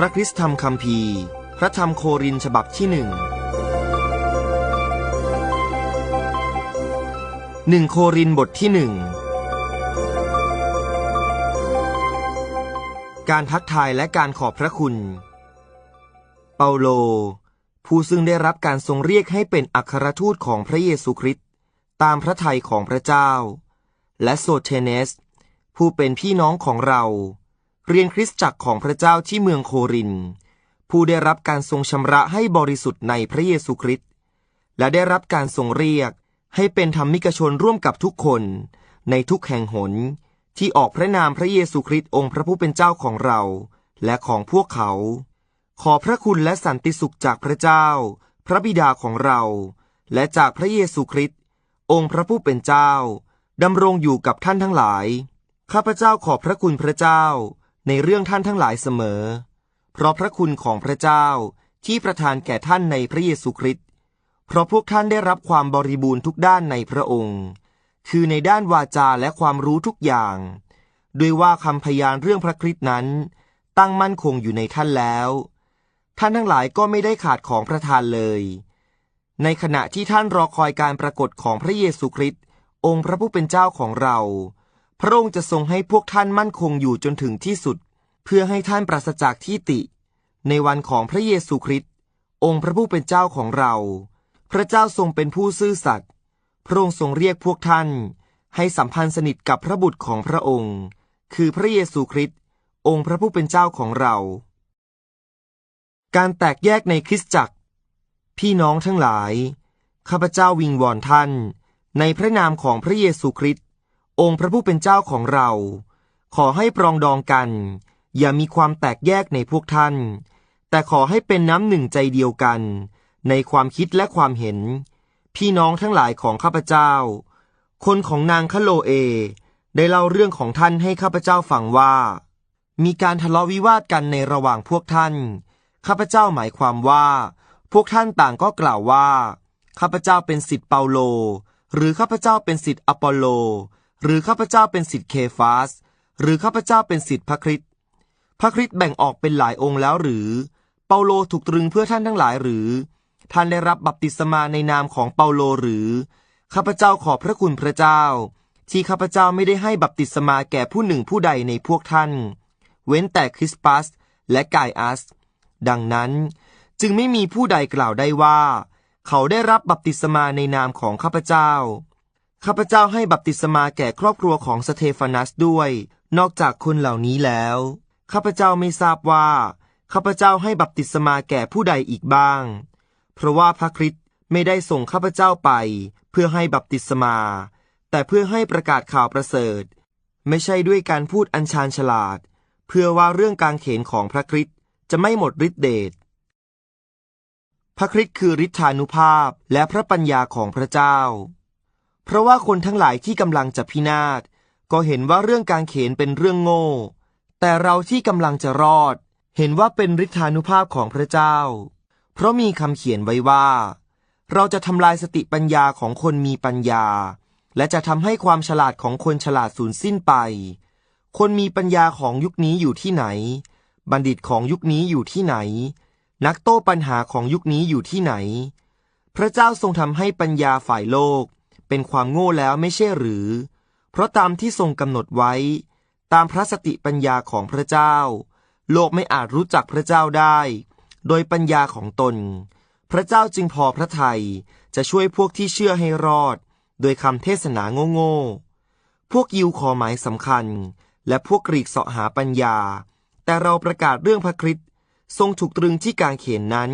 พระคริสตธรรมคัมภีพระธรรมโครินฉบับที่หนึ่งหนึ่งโครินบทที่หนึ่งการทักทายและการขอบพระคุณ เปาโล ผู้ซึ่งได้รับการทรงเรียกให้เป็นอัครทูตของพระเยซูคริสต์ตามพระทัยของพระเจ้า และโซเทเนส ผู้เป็นพี่น้องของเรา เรียนคริสตจักรของพระเจ้าที่เมืองโคริน ผู้ได้รับการทรงชำระให้บริสุทธิ์ในพระเยซูคริสต์และได้รับการทรงเรียกให้เป็นธรรมิกชนร่วมกับทุกคนในทุกแห่งหน ที่ออกพระนามพระเยซูคริสต์องค์พระผู้เป็นเจ้าของเรา และของพวกเขา ขอพระคุณและสันติสุขจากพระเจ้า พระบิดาของเรา และจากพระเยซูคริสต์องค์พระผู้เป็นเจ้าดำรงอยู่กับท่านทั้งหลาย ข้าพเจ้าขอบพระคุณพระเจ้า ในเรื่องท่านทั้งหลายเสมอ เพราะพระคุณของพระเจ้าที่ประทานแก่ท่านในพระเยซูคริสต์เพราะพวกท่านได้รับความบริบูรณ์ทุกด้านในพระองค์ คือในด้านวาจาและความรู้ทุกอย่าง ด้วยว่าคำพยานเรื่องพระคริสต์นั้น ตั้งมั่นคงอยู่ในท่านแล้ว ท่านทั้งหลายก็ไม่ได้ขาดของประทานเลย ในขณะที่ท่านรอคอยการปรากฏของพระเยซูคริสต์องค์พระผู้เป็นเจ้าของเรา พระองค์จะทรงให้พวกท่านมั่นคงอยู่จนถึงที่สุด เพื่อให้ท่านปราศจากที่ติ ในวันของพระเยซูคริสต์องค์พระผู้เป็นเจ้าของเรา พระเจ้าทรงเป็นผู้ซื่อสัตย์พระองค์ทรงเรียกพวกท่าน ให้สัมพันธ์สนิทกับพระบุตรของพระองค์ คือพระเยซูคริสต์องค์พระผู้เป็นเจ้าของเรา การแตกแยกในคริสตจักร พี่น้องทั้งหลาย ข้าพเจ้าวิงวอนท่าน ในพระนามของพระเยซูคริสต์ องค์พระผู้เป็นเจ้าของเรา ขอให้ปรองดองกัน อย่ามีความแตกแยกในพวกท่าน แต่ขอให้เป็นน้ำหนึ่งใจเดียวกัน ในความคิดและความเห็น พี่น้องทั้งหลายของข้าพเจ้า คนของนางคโลเอ ได้เล่าเรื่องของท่านให้ข้าพเจ้าฟังว่า มีการทะเลาะวิวาทกันในระหว่างพวกท่าน ข้าพเจ้าหมายความว่า พวกท่านต่างก็กล่าวว่าข้าพเจ้าเป็นสิทธิ์เปาโล หรือข้าพเจ้าเป็นสิทธิ์อปอลโล หรือข้าพเจ้าเป็นสิทธิ์เคฟาส หรือข้าพเจ้าเป็นสิทธิ์พระคริสต์พระคริสต์แบ่งออกเป็นหลายองค์แล้วหรือ เปาโลถูกตรึงเพื่อท่านทั้งหลายหรือ ท่านได้รับบัพติศมาในนามของเปาโลหรือข้าพเจ้าขอบพระคุณพระเจ้า ที่ข้าพเจ้าไม่ได้ให้บัพติศมาแก่ผู้หนึ่งผู้ใดในพวกท่าน เว้นแต่คริสปัสและกายอัส ดังนั้นจึงไม่มีผู้ใดกล่าวได้ว่า เขาได้รับบัพติศมาในนามของข้าพเจ้า ข้าพเจ้าให้บัพติศมาแก่ครอบครัวของสเตฟานัสด้วย นอกจากคนเหล่านี้แล้ว ข้าพเจ้าไม่ทราบว่า ข้าพเจ้าให้บัพติศมาแก่ผู้ใดอีกบ้าง เพราะว่าพระคริสต์ไม่ได้ส่งข้าพเจ้าไป เพื่อให้บัพติศมา แต่เพื่อให้ประกาศข่าวประเสริฐ ไม่ใช่ด้วยการพูดอัญชานฉลาด เพื่อว่าเรื่องการเขนของพระคริสต์จะไม่หมดฤทธิเดชพระคริสต์คือฤทธานุภาพและพระปัญญาของพระเจ้า เพราะว่าคนทั้งหลายที่กำลังจะพินาศ ก็เห็นว่าเรื่องการเขนเป็นเรื่องโง่ แต่เราที่กำลังจะรอด เห็นว่าเป็นฤทธานุภาพของพระเจ้า เพราะมีคำเขียนไว้ว่า เราจะทำลายสติปัญญาของคนมีปัญญา และจะทำให้ความฉลาดของคนฉลาดสูญสิ้นไป คนมีปัญญาของยุคนี้อยู่ที่ไหน บัณฑิตของยุคนี้อยู่ที่ไหน นักโต้ปัญหาของยุคนี้อยู่ที่ไหน พระเจ้าทรงทำให้ปัญญาฝ่ายโลก เป็นความโง่แล้วไม่ใช่หรือ เพราะตามที่ทรงกำหนดไว้ ตามพระสติปัญญาของพระเจ้า โลกไม่อาจรู้จักพระเจ้าได้ โดยปัญญาของตน พระเจ้าจึงพอพระทัยจะช่วยพวกที่เชื่อให้รอด โดยคำเทศนาโง่ๆพวกยิวขอหมายสำคัญ และพวกกรีกเสาะหาปัญญา แต่เราประกาศเรื่องพระคริสต์ทรงถูกตรึงที่กางเขนนั้น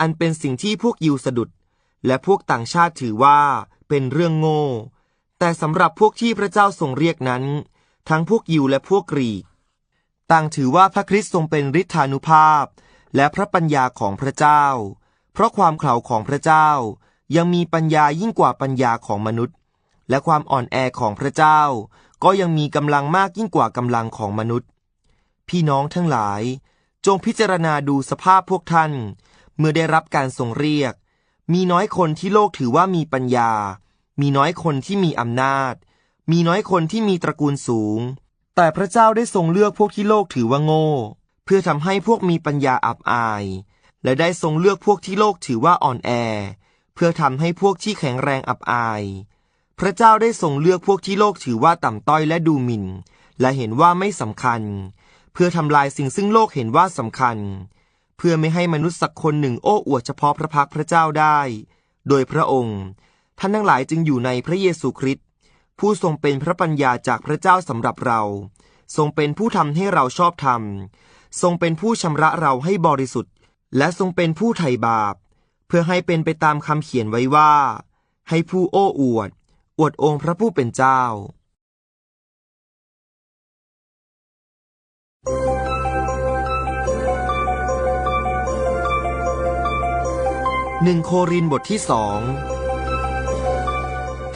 อันเป็นสิ่งที่พวกยิวสะดุด และพวกต่างชาติถือว่าเป็นเรื่องโง่ แต่สำหรับพวกที่พระเจ้าทรงเรียกนั้น ทั้งพวกยิวและพวกกรีก ต่างถือว่าพระคริสต์ทรงเป็นฤทธานุภาพ และพระปัญญาของพระเจ้า เพราะความเขลาของพระเจ้ายังมีปัญญายิ่งกว่าปัญญาของมนุษย์ และความอ่อนแอของพระเจ้า ก็ยังมีกำลังมากยิ่งกว่ากำลังของมนุษย์ พี่น้องทั้งหลาย จงพิจารณาดูสภาพพวกท่าน เมื่อได้รับการทรงเรียก มีน้อยคนที่โลกถือว่ามีปัญญา มีน้อยคนที่มีอำนาจ มีน้อยคนที่มีตระกูลสูง แต่พระเจ้าได้ทรงเลือกพวกที่โลกถือว่าโง่ เพื่อทำให้พวกมีปัญญาอับอาย และได้ทรงเลือกพวกที่โลกถือว่าอ่อนแอ เพื่อทำให้พวกที่แข็งแรงอับอาย พระเจ้าได้ทรงเลือกพวกที่โลกถือว่าต่ำต้อยและดูหมิ่น และเห็นว่าไม่สำคัญ เพื่อทำลายสิ่งซึ่งโลกเห็นว่าสำคัญ เพื่อไม่ให้มนุษย์สักคนหนึ่งโอ้อวดเฉพาะพระพักพระเจ้าได้ โดยพระองค์ ท่านทั้งหลายจึงอยู่ในพระเยซูคริสต์ผู้ทรงเป็นพระปัญญาจากพระเจ้าสำหรับเรา ทรงเป็นผู้ทำให้เราชอบธรรม ทรงเป็นผู้ชำระเราให้บริสุทธิ์ และทรงเป็นผู้ไถ่บาป เพื่อให้เป็นไปตามคำเขียนไว้ว่า ให้ผู้โอ้อวด อวดองค์พระผู้เป็นเจ้า หนึ่งโครินบทที่สอง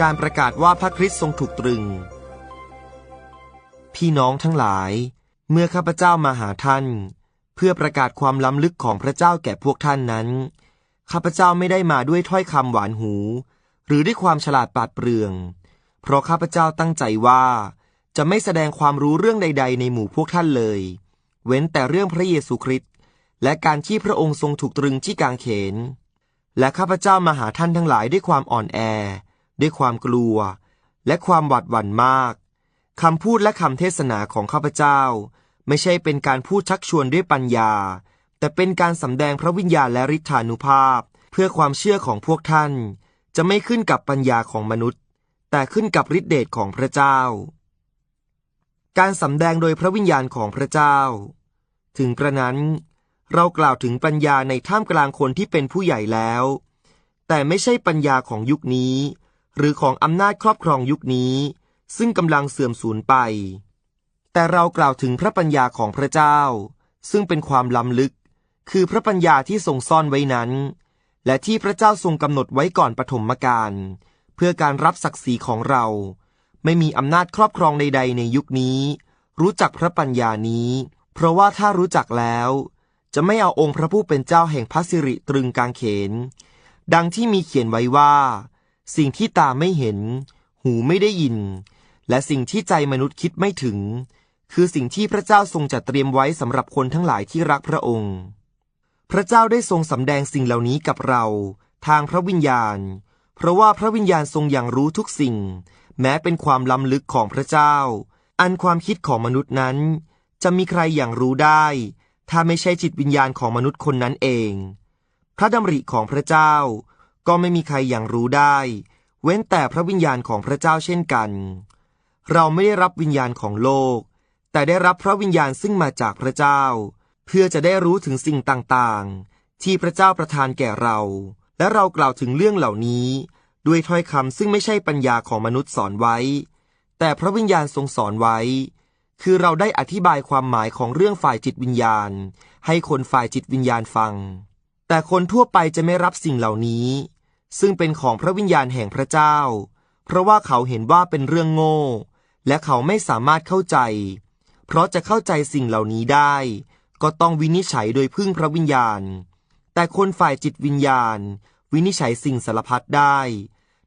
การประกาศว่าพระคริสต์ทรงถูกตรึง พี่น้องทั้งหลาย เมื่อข้าพเจ้ามาหาท่าน เพื่อประกาศความล้ำลึกของพระเจ้าแก่พวกท่านนั้น ข้าพเจ้าไม่ได้มาด้วยถ้อยคำหวานหู หรือด้วยความฉลาดปราดเปรื่อง เพราะข้าพเจ้าตั้งใจว่า จะไม่แสดงความรู้เรื่องใด ๆ ในหมู่พวกท่านเลย เว้นแต่เรื่องพระเยซูคริสต์และการที่พระองค์ทรงถูกตรึงที่กางเขน และข้าพเจ้ามาหาท่านทั้งหลายด้วยความอ่อนแอ ด้วยความกลัว และความหวาดหวั่นมากคำพูดและคำเทศนาของข้าพเจ้า ไม่ใช่เป็นการพูดชักชวนด้วยปัญญา แต่เป็นการสำแดงพระวิญญาณและฤทธานุภาพ เพื่อความเชื่อของพวกท่าน จะไม่ขึ้นกับปัญญาของมนุษย์ แต่ขึ้นกับฤทธิเดชของพระเจ้า การสำแดงโดยพระวิญญาณของพระเจ้า ถึงกระนั้น เรากล่าวถึงปัญญาในท่ามกลางคนที่เป็นผู้ใหญ่แล้ว แต่ไม่ใช่ปัญญาของยุคนี้ หรือของอำนาจครอบครองยุคนี้ ซึ่งกำลังเสื่อมสูญไป แต่เรากล่าวถึงพระปัญญาของพระเจ้า ซึ่งเป็นความล้ำลึก คือพระปัญญาที่ทรงซ่อนไว้นั้น และที่พระเจ้าทรงกำหนดไว้ก่อนปฐมกาลเพื่อการรับศักดิ์ศรีของเรา ไม่มีอำนาจครอบครองใด ๆ ในยุคนี้ รู้จักพระปัญญานี้ เพราะว่าถ้ารู้จักแล้ว จะไม่เอาองค์พระผู้เป็นเจ้าแห่งพระสิริตรึงกางเขน ดังที่มีเขียนไว้ว่า สิ่งที่ตาไม่เห็น หูไม่ได้ยิน และสิ่งที่ใจมนุษย์คิดไม่ถึง คือสิ่งที่พระเจ้าทรงจัดเตรียมไว้สำหรับคนทั้งหลายที่รักพระองค์ พระเจ้าได้ทรงสำแดงสิ่งเหล่านี้กับเรา ทางพระวิญญาณ เพราะว่าพระวิญญาณทรงอย่างรู้ทุกสิ่ง แม้เป็นความล้ำลึกของพระเจ้า อันความคิดของมนุษย์นั้น จะมีใครอย่างรู้ได้ ถ้าไม่ใช่จิตวิญญาณของมนุษย์คนนั้นเอง พระดำริของพระเจ้าก็ไม่มีใครอย่างรู้ได้ เว้นแต่พระวิญญาณของพระเจ้าเช่นกัน เราไม่ได้รับวิญญาณของโลก แต่ได้รับพระวิญญาณซึ่งมาจากพระเจ้า เพื่อจะได้รู้ถึงสิ่งต่างๆ ที่พระเจ้าประทานแก่เรา และเรากล่าวถึงเรื่องเหล่านี้ ด้วยถ้อยคำซึ่งไม่ใช่ปัญญาของมนุษย์สอนไว้ แต่พระวิญญาณทรงสอนไว้ คือเราได้อธิบายความหมายของเรื่องฝ่ายจิตวิญญาณ ให้คนฝ่ายจิตวิญญาณฟัง แต่คนทั่วไปจะไม่รับสิ่งเหล่านี้ ซึ่งเป็นของพระวิญญาณแห่งพระเจ้า เพราะว่าเขาเห็นว่าเป็นเรื่องโง่ และเขาไม่สามารถเข้าใจ เพราะจะเข้าใจสิ่งเหล่านี้ได้ ก็ต้องวินิจฉัยโดยพึ่งพระวิญญาณ แต่คนฝ่ายจิตวิญญาณ วินิจฉัยสิ่งสารพัดได้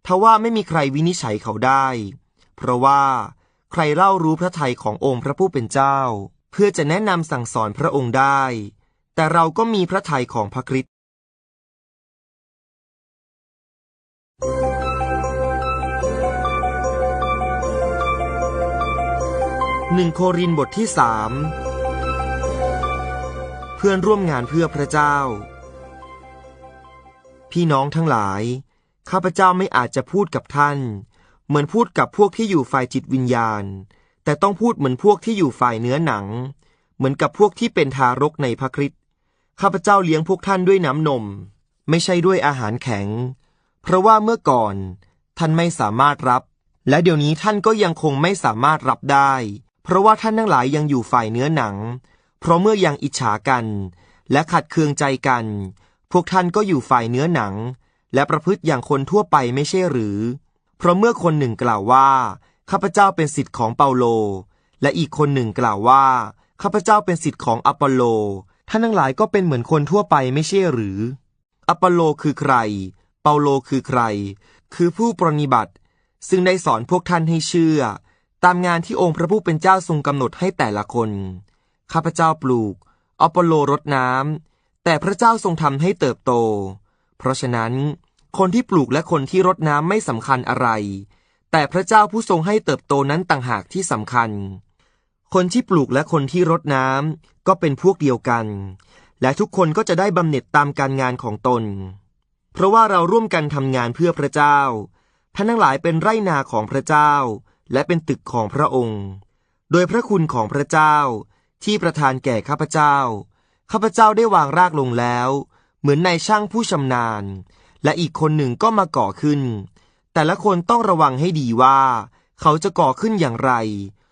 ทว่าไม่มีใครวินิจฉัยเขาได้ เพราะว่า ใครเล่ารู้พระทัยขององค์พระผู้เป็นเจ้า เพื่อจะแนะนำสั่งสอนพระองค์ได้ แต่เราก็มีพระทัยของพระคริสต์หนึ่งโครินบทที่สามเพื่อนร่วมงานเพื่อพระเจ้า พี่น้องทั้งหลาย ข้าพเจ้าไม่อาจจะพูดกับท่าน เหมือนพูดกับพวกที่อยู่ฝ่ายจิตวิญญาณ แต่ต้องพูดเหมือนพวกที่อยู่ฝ่ายเนื้อหนัง เหมือนกับพวกที่เป็นทารกในพระคริสต์ข้าพเจ้าเลี้ยงพวกท่านด้วยน้ำนม ไม่ใช่ด้วยอาหารแข็ง เพราะว่าเมื่อก่อนท่านไม่สามารถรับ และเดี๋ยวนี้ท่านก็ยังคงไม่สามารถรับได้ เพราะว่าท่านทั้งหลายยังอยู่ฝ่ายเนื้อหนัง เพราะเมื่อยังอิจฉากัน และขัดเคืองใจกัน พวกท่านก็อยู่ฝ่ายเนื้อหนัง และประพฤติอย่างคนทั่วไปไม่ใช่หรือ เพราะเมื่อคนหนึ่งกล่าวว่าข้าพเจ้าเป็นสิทธิ์ของเปาโล และอีกคนหนึ่งกล่าวว่าข้าพเจ้าเป็นสิทธิ์ของอัปโล ท่านทั้งหลายก็เป็นเหมือนคนทั่วไปไม่ใช่หรือ อัปโลคือใคร เปาโลคือใคร คือผู้ปรนิบัติ ซึ่งได้สอนพวกท่านให้เชื่อ ตามงานที่องค์พระผู้เป็นเจ้าทรงกำหนดให้แต่ละคน ข้าพเจ้าปลูก อัปโลรดน้ำแต่พระเจ้าทรงทำให้เติบโต เพราะฉะนั้น คนที่ปลูกและคนที่รดน้ำไม่สำคัญอะไร แต่พระเจ้าผู้ทรงให้เติบโตนั้นต่างหากที่สำคัญ คนที่ปลูกและคนที่รดน้ำก็เป็นพวกเดียวกัน และทุกคนก็จะได้บำเหน็จตามการงานของตน เพราะว่าเราร่วมกันทำงานเพื่อพระเจ้าท่านทั้งหลายเป็นไร่นาของพระเจ้า และเป็นตึกของพระองค์ โดยพระคุณของพระเจ้าที่ประทานแก่ข้าพเจ้า ข้าพเจ้าได้วางรากลงแล้ว เหมือนนายช่างผู้ชำนาญ และอีกคนหนึ่งก็มาก่อขึ้น แต่ละคนต้องระวังให้ดีว่า เขาจะก่อขึ้นอย่างไร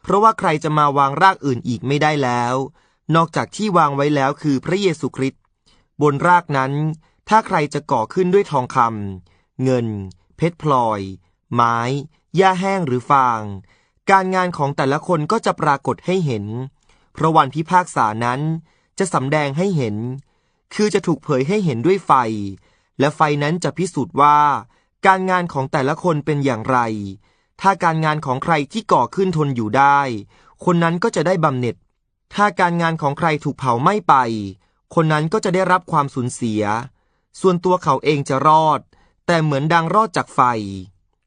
เพราะว่าใครจะมาวางรากอื่นอีกไม่ได้แล้ว นอกจากที่วางไว้แล้วคือพระเยซูคริสต์บนรากนั้น ถ้าใครจะก่อขึ้นด้วยทองคำเงิน เพชรพลอย ไม้หญ้าแห้งหรือฟาง การงานของแต่ละคนก็จะปรากฏให้เห็น เพราะวันพิพากษานั้นจะสำแดงให้เห็น คือจะถูกเผยให้เห็นด้วยไฟ และไฟนั้นจะพิสูจน์ว่า การงานของแต่ละคนเป็นอย่างไร ถ้าการงานของใครที่ก่อขึ้นทนอยู่ได้ คนนั้นก็จะได้บำเหน็จ ถ้าการงานของใครถูกเผาไหม้ไป คนนั้นก็จะได้รับความสูญเสีย ส่วนตัวเขาเองจะรอด แต่เหมือนดังรอดจากไฟ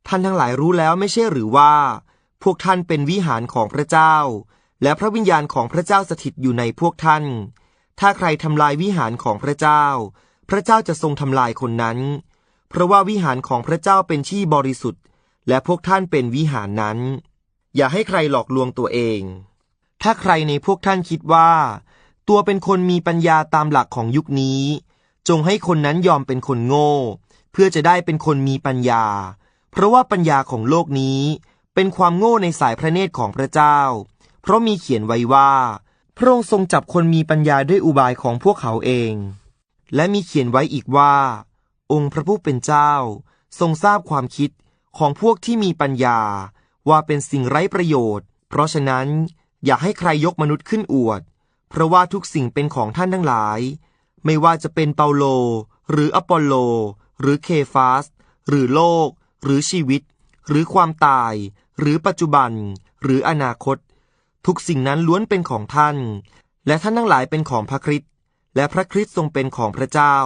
ท่านทั้งหลายรู้แล้วไม่ใช่หรือว่า พวกท่านเป็นวิหารของพระเจ้า และพระวิญญาณของพระเจ้าสถิตอยู่ในพวกท่าน ถ้าใครทำลายวิหารของพระเจ้า พระเจ้าจะทรงทำลายคนนั้น เพราะว่าวิหารของพระเจ้าเป็นที่บริสุทธิ์ และพวกท่านเป็นวิหารนั้น อย่าให้ใครหลอกลวงตัวเอง ถ้าใครในพวกท่านคิดว่า ตัวเป็นคนมีปัญญาตามหลักของยุคนี้ จงให้คนนั้นยอมเป็นคนโง่ เพื่อจะได้เป็นคนมีปัญญา เพราะว่าปัญญาของโลกนี้ เป็นความโง่ในสายพระเนตรของพระเจ้า เพราะมีเขียนไว้ว่า พระองค์ทรงจับคนมีปัญญาด้วยอุบายของพวกเขาเอง และมีเขียนไว้อีกว่า องค์พระผู้เป็นเจ้า ทรงทราบความคิดของพวกที่มีปัญญา ว่าเป็นสิ่งไร้ประโยชน์ เพราะฉะนั้นอย่าให้ใครยกมนุษย์ขึ้นอวด เพราะว่าทุกสิ่งเป็นของท่านทั้งหลาย ไม่ว่าจะเป็นเปาโล หรืออปอลโล หรือเคฟาส หรือโลก หรือชีวิต หรือความตาย หรือปัจจุบัน หรืออนาคต ทุกสิ่งนั้นล้วนเป็นของท่าน และท่านทั้งหลายเป็นของพระคริสต์ และพระคริสต์ทรงเป็นของพระเจ้า